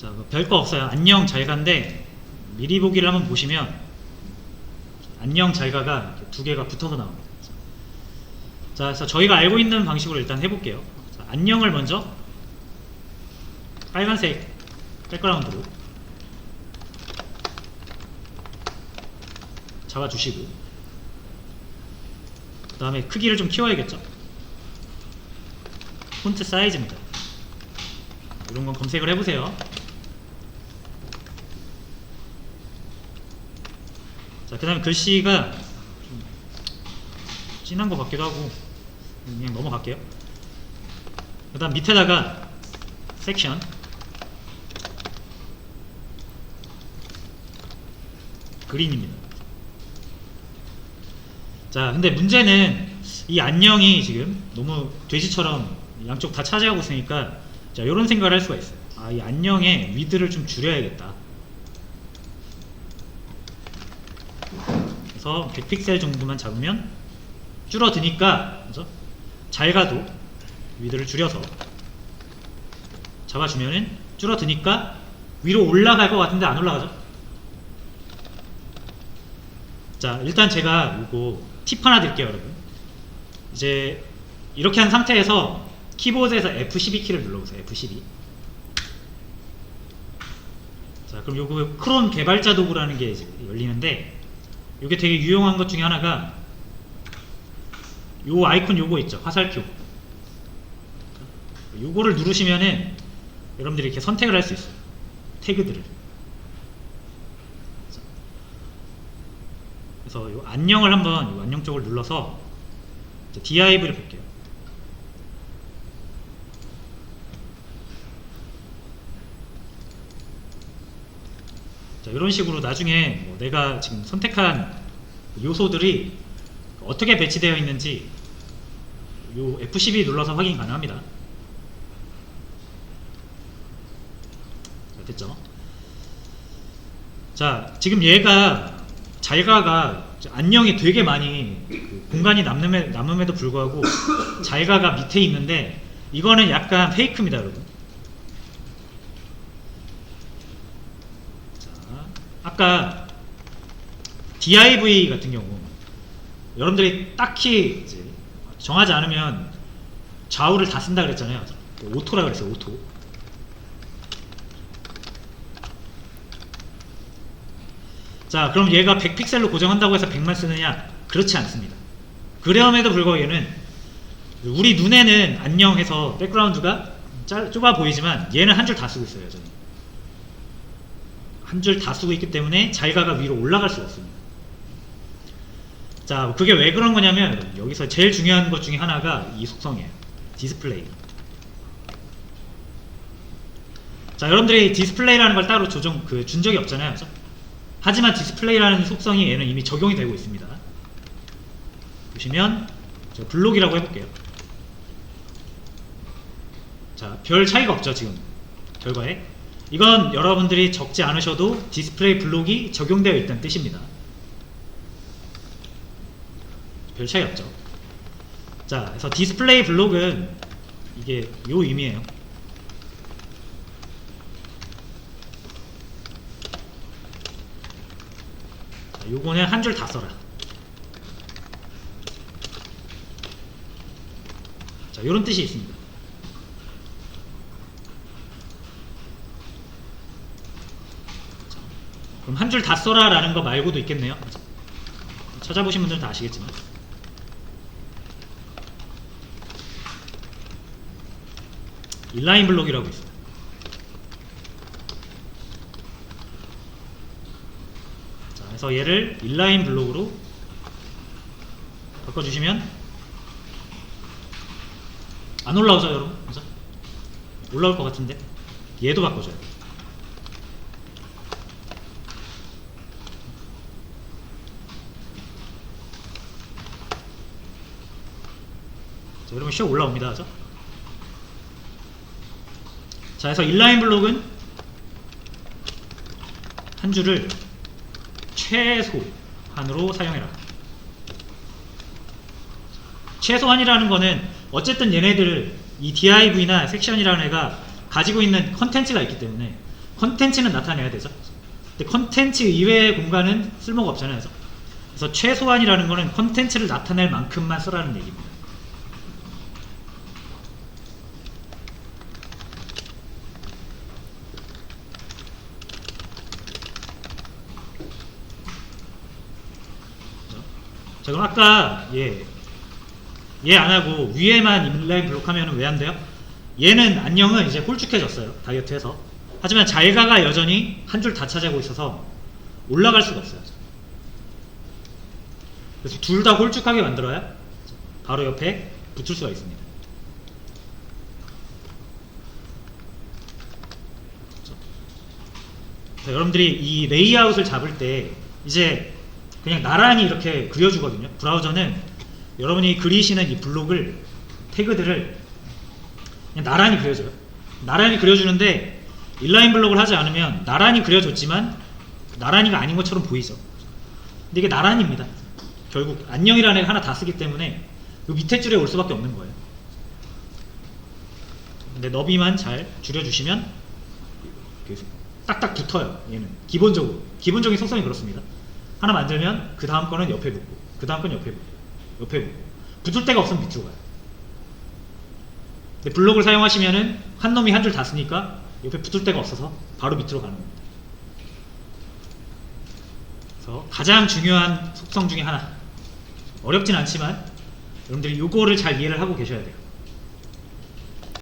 자, 뭐 별거 없어요. 안녕 잘가인데 미리 보기를 한번 보시면 안녕 잘 가가 이렇게 두 개가 붙어서 나옵니다. 자, 그래서 저희가 알고 있는 방식으로 일단 해볼게요. 자, 안녕을 먼저 빨간색 백그라운드로 잡아주시고 그 다음에 크기를 좀 키워야겠죠. 폰트 사이즈입니다. 이런 건 검색을 해보세요. 자, 그 다음에 글씨가 좀 진한 것 같기도 하고 그냥 넘어갈게요. 그 다음 밑에다가 섹션 그린입니다. 자, 근데 문제는 이 안녕이 지금 너무 돼지처럼 양쪽 다 차지하고 있으니까 자, 이런 생각을 할 수가 있어요. 아, 이 안녕의 위드를 좀 줄여야겠다. 그래서 100픽셀 정도만 잡으면 줄어드니까 그죠? 잘 가도 위드를 줄여서 잡아주면은 줄어드니까 위로 올라갈 것 같은데 안 올라가죠? 자 일단 제가 이거 팁 하나 드릴게요 여러분 이제 이렇게 한 상태에서 키보드에서 F12 키를 눌러보세요 F12 자 그럼 요거 크롬 개발자 도구라는 게 열리는데 이게 되게 유용한 것 중에 하나가 요 아이콘 요거 있죠. 화살표. 요거를 누르시면은 여러분들이 이렇게 선택을 할 수 있어요. 태그들을. 자, 그래서 요 안녕을 한번 요 안녕 쪽을 눌러서 div를 볼게요 자, 이런 식으로 나중에 뭐 내가 지금 선택한 요소들이 어떻게 배치되어 있는지 요 F12 눌러서 확인 가능합니다. 자, 됐죠? 자, 지금 얘가 잘가가 안녕이 되게 많이 그 공간이 남음에, 남음에도 불구하고 잘가가 밑에 있는데 이거는 약간 페이크입니다, 여러분. 자, 아까 div 같은 경우 여러분들이 딱히 이제 정하지 않으면 좌우를 다 쓴다 그랬잖아요. 오토라 그랬어요. 오토. 자, 그럼 얘가 100픽셀로 고정한다고 해서 100만 쓰느냐? 그렇지 않습니다. 그럼에도 불구하고 얘는 우리 눈에는 안녕해서 백그라운드가 짧, 좁아 보이지만 얘는 한 줄 다 쓰고 있어요. 여전히. 한 줄 다 쓰고 있기 때문에 자기가가 위로 올라갈 수가 없습니다. 자, 그게 왜 그런 거냐면 여기서 제일 중요한 것 중에 하나가 이 속성이에요. 디스플레이. 자, 여러분들이 디스플레이라는 걸 따로 조정 그 준 적이 없잖아요. 그죠? 하지만 디스플레이라는 속성이 얘는 이미 적용이 되고 있습니다. 보시면 저 블록이라고 해볼게요. 자, 별 차이가 없죠, 지금. 결과에. 이건 여러분들이 적지 않으셔도 디스플레이 블록이 적용되어 있다는 뜻입니다. 별 차이 없죠. 자, 그래서 디스플레이 블록은 이게 요 의미예요. 자, 요거는 한 줄 다 써라. 자, 요런 뜻이 있습니다. 자, 그럼 한 줄 다 써라 라는 거 말고도 있겠네요. 찾아보신 분들은 다 아시겠지만. 인라인 블록이라고 있어요. 자, 그래서 얘를 인라인 블록으로 바꿔주시면 안 올라오죠, 여러분? 그죠? 올라올 것 같은데 얘도 바꿔줘요. 자, 여러분 쇼 올라옵니다, 그죠? 자, 그래서 인라인 블록은 한 줄을 최소한으로 사용해라. 최소한이라는 거는 어쨌든 얘네들 이 div나 섹션이라는 애가 가지고 있는 컨텐츠가 있기 때문에 컨텐츠는 나타내야 되죠. 근데 컨텐츠 이외의 공간은 쓸모가 없잖아요. 그래서 최소한이라는 거는 컨텐츠를 나타낼 만큼만 쓰라는 얘기입니다. 자 그럼 아까 얘얘안 하고 위에만 인라인 블록하면 왜 안 돼요? 얘는 안녕은 이제 홀쭉해졌어요 다이어트해서. 하지만 잘가가 여전히 한 줄 다 차지하고 있어서 올라갈 수가 없어요. 그래서 둘 다 홀쭉하게 만들어야 바로 옆에 붙을 수가 있습니다. 자, 여러분들이 이 레이아웃을 잡을 때 이제 그냥 나란히 이렇게 그려주거든요. 브라우저는 여러분이 그리시는 이 블록을 태그들을 그냥 나란히 그려줘요. 나란히 그려주는데 인라인 블록을 하지 않으면 나란히 그려줬지만 나란히가 아닌 것처럼 보이죠. 근데 이게 나란히입니다. 결국 안녕이라는 애 하나 다 쓰기 때문에 그 밑에 줄에 올 수밖에 없는 거예요. 근데 너비만 잘 줄여주시면 딱딱 붙어요. 얘는 기본적으로 기본적인 속성이 그렇습니다. 하나 만들면 그 다음 거는 옆에 붙고 그 다음 건 옆에 붙고 옆에 붙고 붙을 데가 없으면 밑으로 가요. 근데 블록을 사용하시면은 한 놈이 한 줄 다 쓰니까 옆에 붙을 데가 없어서 바로 밑으로 가는 겁니다. 그래서 가장 중요한 속성 중에 하나 어렵진 않지만 여러분들이 요거를 잘 이해를 하고 계셔야 돼요.